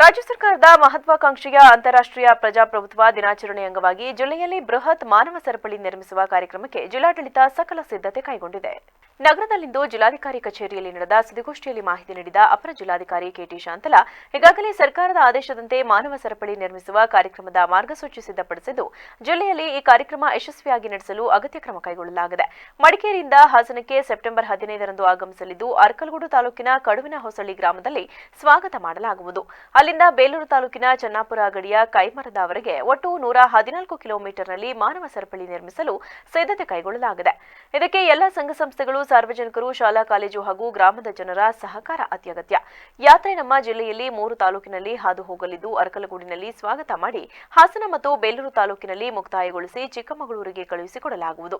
ರಾಜ್ಯ ಸರ್ಕಾರದ ಮಹತ್ವಾಕಾಂಕ್ಷೆಯ ಅಂತಾರಾಷ್ಟ್ರೀಯ ಪ್ರಜಾಪ್ರಭುತ್ವ ದಿನಾಚರಣೆ ಅಂಗವಾಗಿ ಜಿಲ್ಲೆಯಲ್ಲಿ ಬೃಹತ್ ಮಾನವ ಸರಪಳಿ ನಿರ್ಮಿಸುವ ಕಾರ್ಯಕ್ರಮಕ್ಕೆ ಜಿಲ್ಲಾಡಳಿತ ಸಕಲ ಸಿದ್ಧತೆ ಕೈಗೊಂಡಿದೆ. ನಗರದಲ್ಲಿಂದು ಜಿಲ್ಲಾಧಿಕಾರಿ ಕಚೇರಿಯಲ್ಲಿ ನಡೆದ ಸುದ್ದಿಗೋಷ್ಠಿಯಲ್ಲಿ ಮಾಹಿತಿ ನೀಡಿದ ಅಪರ ಜಿಲ್ಲಾಧಿಕಾರಿ ಕೆಟಿ ಶಾಂತಲಾ, ಈಗಾಗಲೇ ಸರ್ಕಾರದ ಆದೇಶದಂತೆ ಮಾನವ ಸರಪಳಿ ನಿರ್ಮಿಸುವ ಕಾರ್ಯಕ್ರಮದ ಮಾರ್ಗಸೂಚಿ ಸಿದ್ಧಪಡಿಸಿದ್ದು, ಜಿಲ್ಲೆಯಲ್ಲಿ ಈ ಕಾರ್ಯಕ್ರಮ ಯಶಸ್ವಿಯಾಗಿ ನಡೆಸಲು ಅಗತ್ಯ ಕ್ರಮ ಕೈಗೊಳ್ಳಲಾಗಿದೆ. ಮಡಿಕೇರಿಯಿಂದ ಹಾಸನಕ್ಕೆ ಸೆಪ್ಟೆಂಬರ್ ಹದಿನೈದರಂದು ಆಗಮಿಸಲಿದ್ದು, ಅರ್ಕಲಗೂಡು ತಾಲೂಕಿನ ಕಡುವಿನ ಹೊಸಳ್ಳಿ ಗ್ರಾಮದಲ್ಲಿ ಸ್ವಾಗತ ಮಾಡಲಾಗುವುದು. ಅಲ್ಲಿಂದ ಬೇಲೂರು ತಾಲೂಕಿನ ಚನ್ನಾಪುರ ಗಡಿಯ ಕೈಮರದವರೆಗೆ ಒಟ್ಟು ನೂರ ಹದಿನಾಲ್ಕು ಕಿಲೋಮೀಟರ್ನಲ್ಲಿ ಮಾನವ ಸರಪಳಿ ನಿರ್ಮಿಸಲು ಸಿದ್ಧತೆ ಕೈಗೊಳ್ಳಲಾಗಿದೆ. ಇದಕ್ಕೆ ಎಲ್ಲ ಸಂಘ ಸಂಸ್ಥೆಗಳು ಸಾರ್ವಜನಿಕರು, ಶಾಲಾ, ಕಾಲೇಜು ಹಾಗೂ ಗ್ರಾಮದ ಜನರ ಸಹಕಾರ ಅತ್ಯಗತ್ಯ. ಯಾತ್ರೆ ನಮ್ಮ ಜಿಲ್ಲೆಯಲ್ಲಿ ಮೂರು ತಾಲೂಕಿನಲ್ಲಿ ಹಾದು ಹೋಗಲಿದ್ದು ಅರಕಲಗೂಡಿನಲ್ಲಿ ಸ್ವಾಗತ ಮಾಡಿ ಹಾಸನ ಮತ್ತು ಬೇಲೂರು ತಾಲೂಕಿನಲ್ಲಿ ಮುಕ್ತಾಯಗೊಳಿಸಿ ಚಿಕ್ಕಮಗಳೂರಿಗೆ ಕಳುಹಿಸಿಕೊಡಲಾಗುವುದು.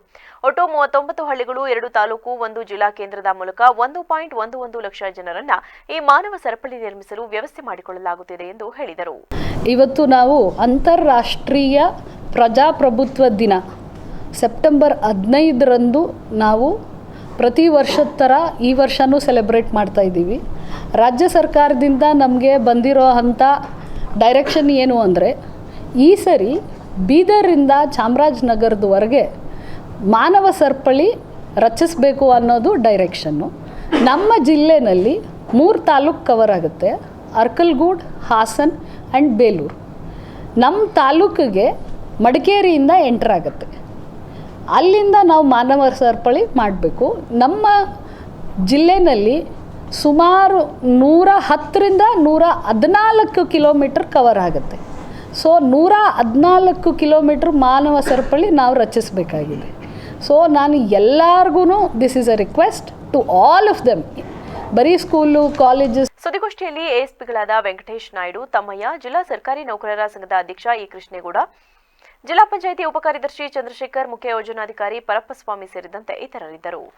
ಒಟ್ಟು ಮೂವತ್ತೊಂಬತ್ತು ಹಳ್ಳಿಗಳು, ಎರಡು ತಾಲೂಕು, ಒಂದು ಜಿಲ್ಲಾ ಕೇಂದ್ರದ ಮೂಲಕ ಒಂದು ಪಾಯಿಂಟ್ ಒಂದು ಒಂದು ಲಕ್ಷ ಜನರನ್ನ ಈ ಮಾನವ ಸರಪಳಿ ನಿರ್ಮಿಸಲು ವ್ಯವಸ್ಥೆ ಮಾಡಿಕೊಳ್ಳಲಾಗುತ್ತಿದೆ ಎಂದು ಹೇಳಿದರು. ಇವತ್ತು ನಾವು ಅಂತಾರಾಷ್ಟ್ರೀಯ ಪ್ರಜಾಪ್ರಭುತ್ವ ದಿನ. ಸೆಪ್ಟೆಂಬರ್ ಹದಿನೈದರಂದು ನಾವು ಪ್ರತಿ ವರ್ಷದ ಥರ ಈ ವರ್ಷನೂ ಸೆಲೆಬ್ರೇಟ್ ಮಾಡ್ತಾ ಇದ್ದೀವಿ. ರಾಜ್ಯ ಸರ್ಕಾರದಿಂದ ನಮಗೆ ಬಂದಿರೋ ಅಂಥ ಡೈರೆಕ್ಷನ್ ಏನು ಅಂದರೆ, ಈ ಸರಿ ಬೀದರಿಂದ ಚಾಮರಾಜನಗರದವರೆಗೆ ಮಾನವ ಸರಪಳಿ ರಚಿಸಬೇಕು ಅನ್ನೋದು ಡೈರೆಕ್ಷನ್ನು ನಮ್ಮ ಜಿಲ್ಲೆನಲ್ಲಿ ಮೂರು ತಾಲೂಕು ಕವರ್ ಆಗುತ್ತೆ, ಅರ್ಕಲ್ಗೂಡ್, ಹಾಸನ್ ಆ್ಯಂಡ್ ಬೇಲೂರು. ನಮ್ಮ ತಾಲೂಕಿಗೆ ಮಡಿಕೇರಿಯಿಂದ ಎಂಟರ್ ಆಗುತ್ತೆ. ಅಲ್ಲಿಂದ ನಾವು ಮಾನವ ಸರಪಳಿ ಮಾಡಬೇಕು. ನಮ್ಮ ಜಿಲ್ಲೆಯಲ್ಲಿ ಸುಮಾರು ನೂರ ಹತ್ತರಿಂದ ನೂರ ಹದಿನಾಲ್ಕು ಕಿಲೋಮೀಟ್ರ್ ಕವರ್ ಆಗುತ್ತೆ. ಸೊ ನೂರ ಹದಿನಾಲ್ಕು ಕಿಲೋಮೀಟ್ರ್ ಮಾನವ ಸರಪಳಿ ನಾವು ರಚಿಸಬೇಕಾಗಿದೆ. ಸೊ ನಾನು ಎಲ್ಲರಿಗೂ this is a request to all of them ಬರೀ ಸ್ಕೂಲು, ಕಾಲೇಜಸ್ ಸುದ್ದಿಗೋಷ್ಠಿಯಲ್ಲಿ ಎಎಸ್ಪಿಗಳಾದ ವೆಂಕಟೇಶ್ ನಾಯ್ಡು, ತಮ್ಮಯ್ಯ, ಜಿಲ್ಲಾ ಸರ್ಕಾರಿ ನೌಕರರ ಸಂಘದ ಅಧ್ಯಕ್ಷ ಇ ಕೃಷ್ಣೇಗೌಡ ಜಿಲ್ಲಾ ಪಂಚಾಯಿತಿ ಉಪಕಾರ್ಯದರ್ಶಿ ಚಂದ್ರಶೇಖರ್ ಮುಖ್ಯ ಯೋಜನಾಧಿಕಾರಿ ಪರಪ್ಪಸ್ವಾಮಿ ಸೇರಿದಂತೆ ಇತರರಿದ್ದರು.